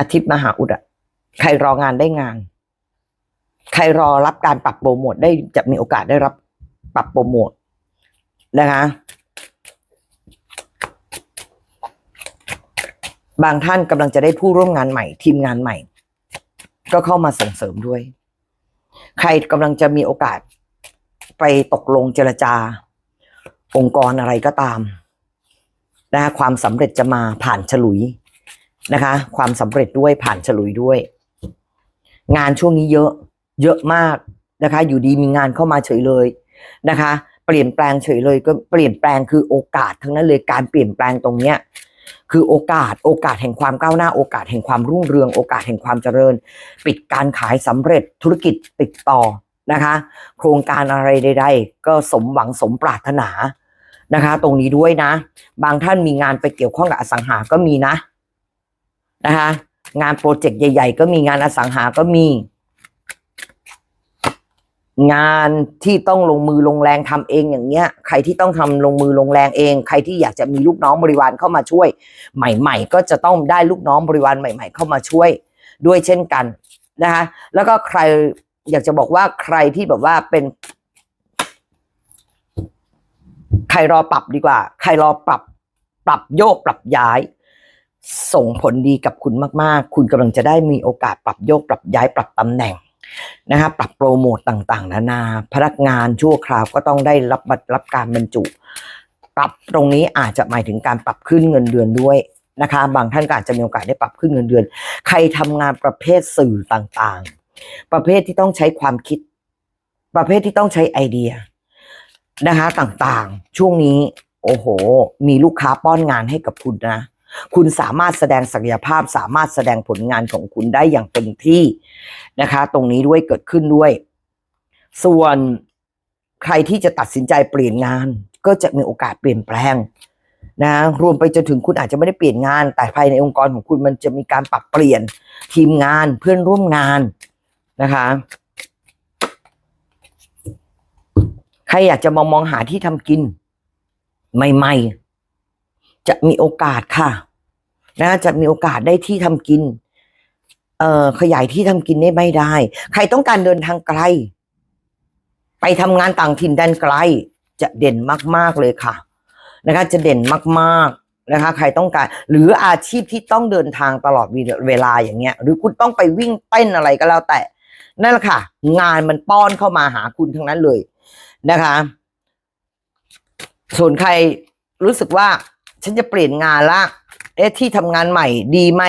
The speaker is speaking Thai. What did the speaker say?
อาทิตย์มหาอุดอะใครรองานได้งาน ใครรอรับการปรับโปรโมทได้จะมีโอกาสได้รับปรับโปรโมทนะคะ บางท่านกำลังจะได้ผู้ร่วมงานใหม่ ทีมงานใหม่ ก็เข้ามาส่งเสริมด้วย ใครกำลังจะมีโอกาสไปตกลงเจรจา องค์กรอะไรก็ตามนะคะความสำเร็จจะมาผ่านฉลุย นะคะ ความสำเร็จด้วยผ่านฉลุยด้วย งานช่วงนี้เยอะ เยอะมากนะคะ อยู่ดีมีงานเข้ามาเฉยเลยนะคะ เปลี่ยนแปลงเฉยเลยก็เปลี่ยนแปลงคือโอกาสทั้งนั้นเลยการเปลี่ยนแปลงตรงเนี้ยคือโอกาสโอกาสแห่งความก้าวหน้า โอกาสแห่งความรุ่งเรือง โอกาสแห่งความเจริญ ปิดการขายสำเร็จธุรกิจติดต่อนะคะ โครงการอะไรใด ๆ ก็สมหวังสมปรารถนานะคะ ตรงนี้ด้วยนะ บางท่านมีงานไปเกี่ยวข้องกับอสังหาก็มีนะ นะคะงานโปรเจกต์ใหญ่ ๆ ก็มีงานอสังหาก็มี งานที่ต้องลงมือลงแรงทำเองอย่างเงี้ย ใครที่ต้องทำลงมือลงแรงเอง ใครที่อยากจะมีลูกน้องบริวารเข้ามาช่วย ใหม่ ๆ ก็จะต้องได้ลูกน้องบริวารใหม่ ๆ เข้ามาช่วย ด้วยเช่นกันนะคะแล้วก็ใครอยากจะบอกว่าใครที่แบบว่าเป็น ใครรอปรับดีกว่า ใครรอปรับ ปรับโยกปรับย้าย ส่งผลดีกับคุณมากๆ คุณกำลังจะได้มีโอกาสปรับโยกปรับย้ายปรับตำแหน่งนะคะปรับโปรโมตต่างๆ นานาพนักงานชั่วคราวก็ต้องได้รับบัตรรับการบรรจุ ปรับตรงนี้อาจจะหมายถึงการปรับขึ้นเงินเดือนด้วยนะคะ บางท่านก็อาจจะมีโอกาสได้ปรับขึ้นเงินเดือน ใครทำงานประเภทสื่อต่างๆ ประเภทที่ต้องใช้ความคิด ประเภทที่ต้องใช้ไอเดียนะคะต่างๆ ช่วงนี้ โอ้โห มีลูกค้าป้อนงานให้กับคุณนะ คุณสามารถแสดงศักยภาพ สามารถแสดงผลงานของคุณได้อย่างเต็มที่นะคะ ตรงนี้ด้วยเกิดขึ้นด้วย ส่วนใครที่จะตัดสินใจเปลี่ยนงาน ก็จะมีโอกาสเปลี่ยนแปลงนะรวมไปจนถึงคุณอาจจะไม่ได้เปลี่ยนงาน แต่ภายในองค์กรของคุณมันจะมีการปรับเปลี่ยนทีมงานเพื่อนร่วมงานนะคะใครอยากจะมองมองหาที่ทำกิน ใหม่ ๆ จะมีโอกาสค่ะ นะจะมีโอกาสได้ที่ทำกิน เอ่อขยายที่ทำกินได้ไม่ได้ ใครต้องการเดินทางไกล ไปทำงานต่างถิ่นแดนไกล จะเด่นมาก ๆเลยค่ะ นะคะ จะเด่นมาก ๆนะคะ ใครต้องการ หรืออาชีพที่ต้องเดินทางตลอดเวลาอย่างเงี้ย หรือคุณต้องไปวิ่งเต้นอะไรก็แล้วแต่นั่นแหละค่ะ งานมันป้อนเข้ามาหาคุณทั้งนั้นเลยนะคะ ส่วนใครรู้สึกว่า ฉันจะเปลี่ยนงานละ เอ๊ะที่ทำงานใหม่ดีไหม